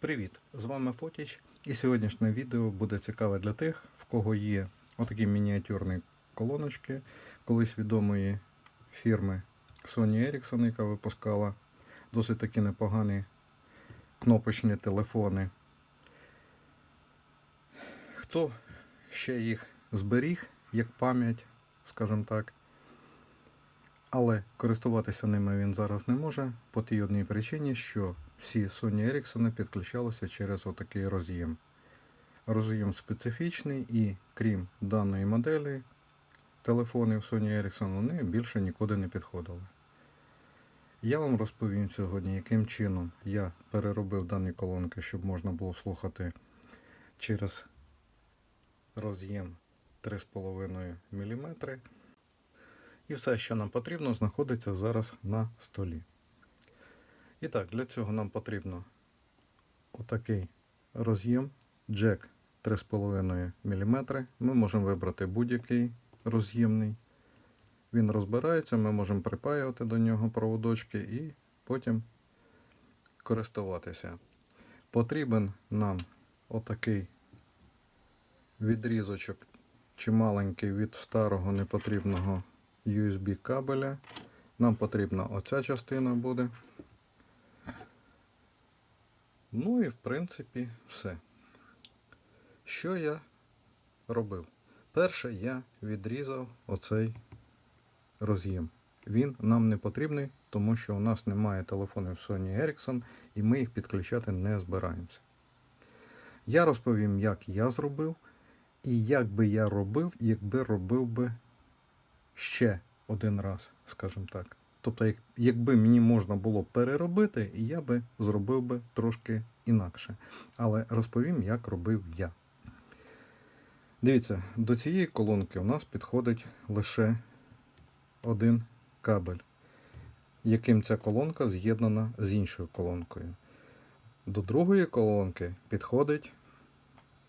Привіт! З вами Фотіч і сьогоднішнє відео буде цікаве для тих, в кого є отакі мініатюрні колоночки колись відомої фірми Sony Ericsson, яка випускала досить такі непогані кнопочні телефони. Хто ще їх зберіг як пам'ять, скажімо так, але користуватися ними він зараз не може по тій одній причині, що всі Sony Ericsson підключалися через отакий роз'єм. Роз'єм специфічний і крім даної моделі телефонів Sony Ericsson вони більше нікуди не підходили. Я вам розповім сьогодні, яким чином я переробив дані колонки, щоб можна було слухати через роз'єм 3,5 мм. І все, що нам потрібно, знаходиться зараз на столі. І так, для цього нам потрібно отакий роз'єм джек 3,5 мм. Ми можемо вибрати будь-який роз'ємний. Він розбирається, ми можемо припаювати до нього проводочки і потім користуватися. Потрібен нам отакий відрізочок чималенький від старого непотрібного USB кабеля. Нам потрібна оця частина буде. Ну і в принципі все. Що я робив? Перше я відрізав оцей роз'єм. Він нам не потрібний, тому що у нас немає телефонів Sony Ericsson і ми їх підключати не збираємося. Я розповім, як я зробив, і як би я робив, якби робив би ще один раз, скажімо так. Тобто, як, якби мені можна було переробити, я би зробив би трошки інакше. Але розповім, як робив я. Дивіться, до цієї колонки у нас підходить лише один кабель, яким ця колонка з'єднана з іншою колонкою. До другої колонки підходить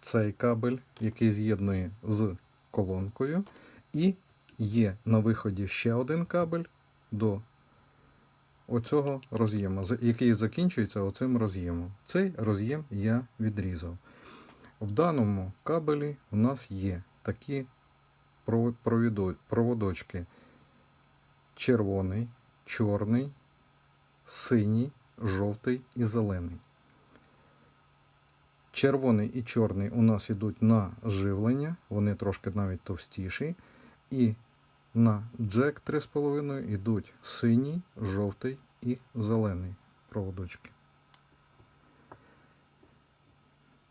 цей кабель, який з'єднує з колонкою, і є на виході ще один кабель до оцього роз'єму, який закінчується оцим роз'ємом. Цей роз'єм я відрізав. В даному кабелі у нас є такі проводочки червоний, чорний, синій, жовтий і зелений. Червоний і чорний у нас йдуть на живлення, вони трошки навіть товстіші. І на джек 3,5 йдуть синій, жовтий і зелений проводочки.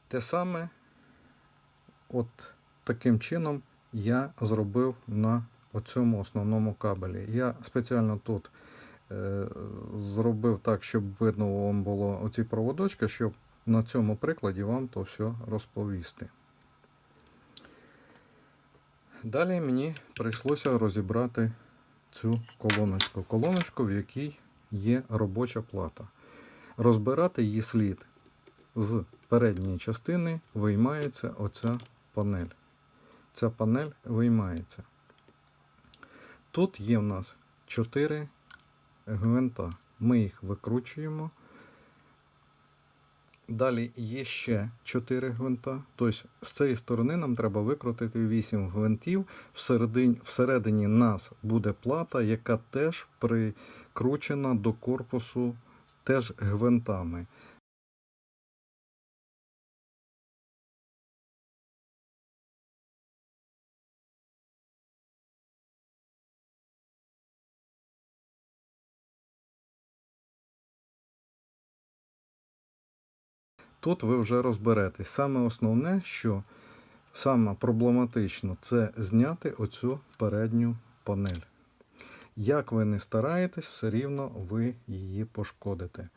Те саме, от таким чином я зробив на оцьому основному кабелі. Я спеціально тут е, зробив так, щоб видно вам було оці проводочки, щоб на цьому прикладі вам то все розповісти. Далі мені прийшлося розібрати цю колоночку. Колоночку, в якій є робоча плата. Розбирати її слід з передньої частини виймається оця панель. Ця панель виймається. Тут є в нас 4 гвинта. Ми їх викручуємо. Далі є ще 4 гвинта. Тобто з цієї сторони нам треба викрутити 8 гвинтів. Всередині, всередині нас буде плата, яка теж прикручена до корпусу теж гвинтами. Тут ви вже розберетесь. Саме основне, що саме проблематично, це зняти оцю передню панель. Як ви не стараєтесь, все рівно ви її пошкодите.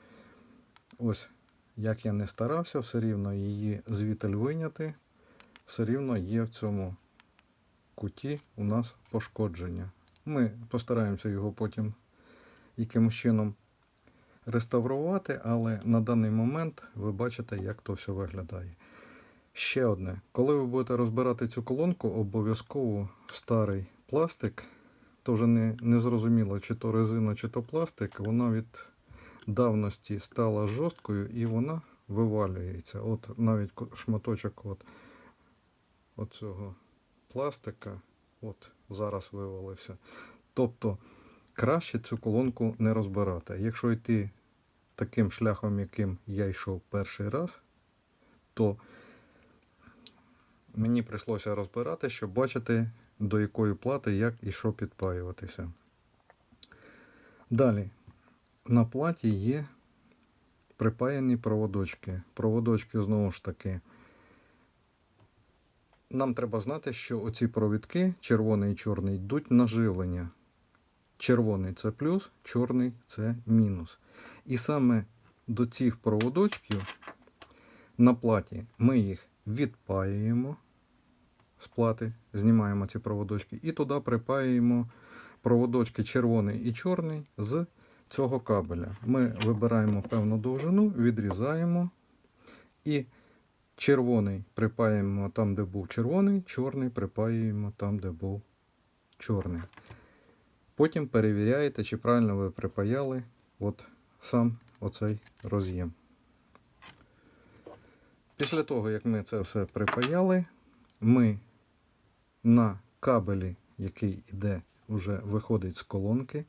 Ось, як я не старався, все рівно її звітель виняти, все рівно є в цьому куті у нас пошкодження. Ми постараємося його потім якимось чином реставрувати, але на даний момент ви бачите, як то все виглядає. Ще одне. Коли ви будете розбирати цю колонку, обов'язково старий пластик, то вже не, не зрозуміло, чи то резина, чи то пластик, вона від давності стала жорсткою і вона вивалюється. От навіть шматочок от, оцього пластика, от зараз вивалився. Тобто краще цю колонку не розбирати. Якщо йти таким шляхом, яким я йшов перший раз, то мені прийшлося розбирати, щоб бачити, до якої плати як і що підпаюватися. Далі, на платі є припаяні проводочки. Проводочки знову ж таки. Нам треба знати, що оці провідки, червоний і чорний, йдуть на живлення. Червоний це плюс, чорний це мінус. І саме до цих проводочків на платі ми їх відпаюємо з плати, знімаємо ці проводочки і туди припаюємо проводочки червоний і чорний з цього кабеля. Ми вибираємо певну довжину, відрізаємо і червоний припаємо там, де був червоний, чорний припаюємо там, де був чорний. Потім перевіряєте, чи правильно ви припаяли от сам оцей роз'єм. Після того, як ми це все припаяли, ми на кабелі, який йде, вже виходить з колонки,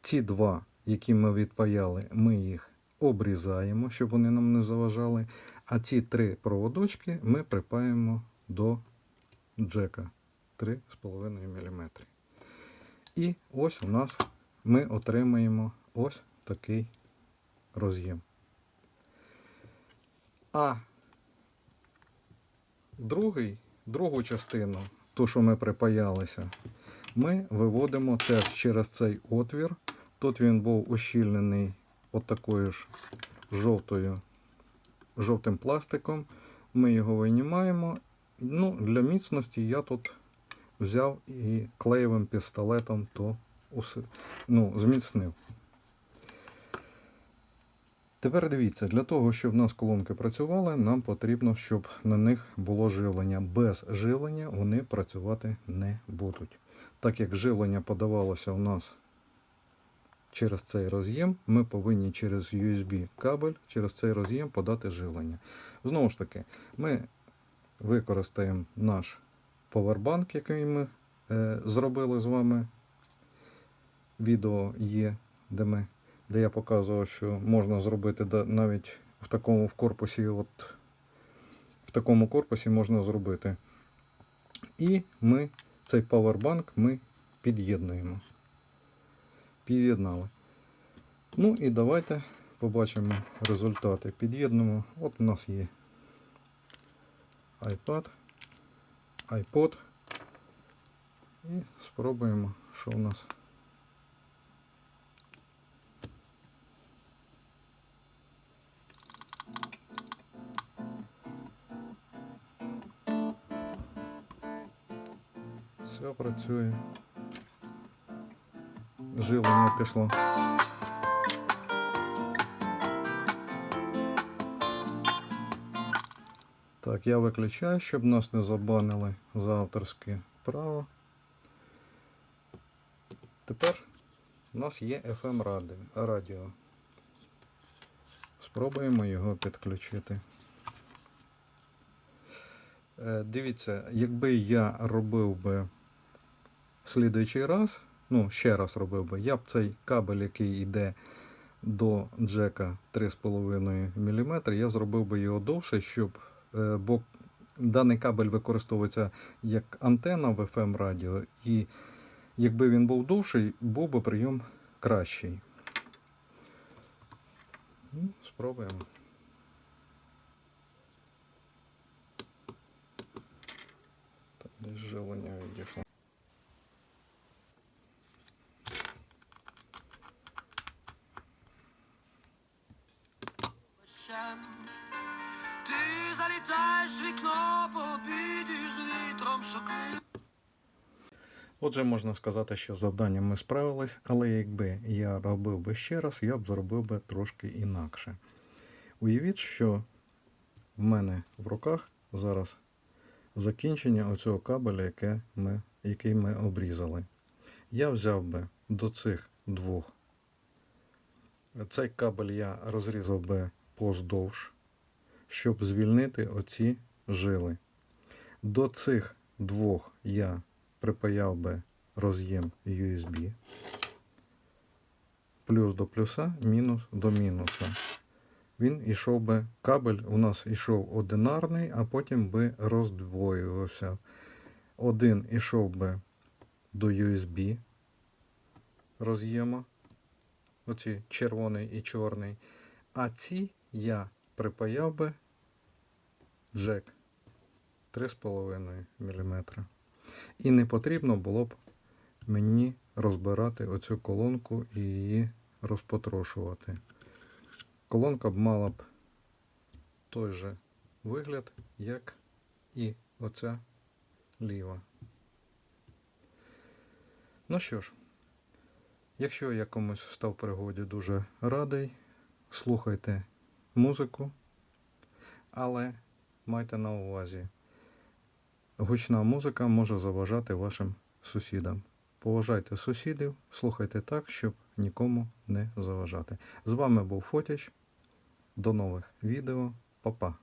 ці два, які ми відпаяли, ми їх обрізаємо, щоб вони нам не заважали. А ці три проводочки ми припаємо до джека 3,5 мм. І ось у нас ми отримаємо ось такий роз'єм. А другий, другу частину, ту, що ми припаялися, ми виводимо теж через цей отвір. Тут він був ущільнений от ж жовтою, жовтим пластиком. Ми його винімаємо. Ну, для міцності я тут взяв і клеєвим пістолетом то ну, зміцнив. Тепер дивіться, для того, щоб в нас колонки працювали, нам потрібно, щоб на них було живлення. Без живлення вони працювати не будуть. Так як живлення подавалося у нас через цей роз'єм, ми повинні через USB кабель, через цей роз'єм подати живлення. Знову ж таки, ми використаємо наш повербанк, який ми е, зробили з вами. Відео є, де, ми, де я показував, що можна зробити навіть в такому в корпусі, от, в такому корпусі можна зробити. І ми цей павербанк ми під'єднуємо. Під'єднали. Ну і давайте побачимо результати. Під'єднуємо. От у нас є iPad, iPod. І спробуємо, що у нас. Все працює. Живлення пішло. Так, я виключаю, щоб нас не забанили за авторське право. Тепер у нас є FM радіо. Спробуємо його підключити. Е, Дивіться, якби я робив би слідуючий раз, ну, ще раз робив би, я б цей кабель, який йде до джека 3,5 мм, я зробив би його довше, щоб, бо даний кабель використовується як антенна в FM радіо, і якби він був довший, був би прийом кращий. Ну, Спробуємо. Так, десь живлення відійшло. Отже, можна сказати, що з завданням ми справились, але якби я робив би ще раз, я б зробив би трошки інакше. Уявіть, що в мене в руках зараз закінчення оцього кабеля, яке ми, який ми обрізали. Я взяв би до цих двох. Цей кабель я розрізав би поздовж щоб звільнити оці жили. До цих двох я припаяв би роз'єм USB. Плюс до плюса, мінус до мінуса. Він ішов би, кабель у нас ішов одинарний, а потім би роздвоювався. Один ішов би до USB роз'єма. Оці червоний і чорний. А ці я припаяв би джек 3,5 мм. І не потрібно було б мені розбирати оцю колонку і її розпотрошувати. Колонка б мала б той же вигляд, як і оця ліва. Ну що ж, якщо я комусь став пригоді дуже радий, слухайте музику, але майте на увазі, гучна музика може заважати вашим сусідам. Поважайте сусідів, слухайте так, щоб нікому не заважати. З вами був Фотіч. До нових відео. Па-па.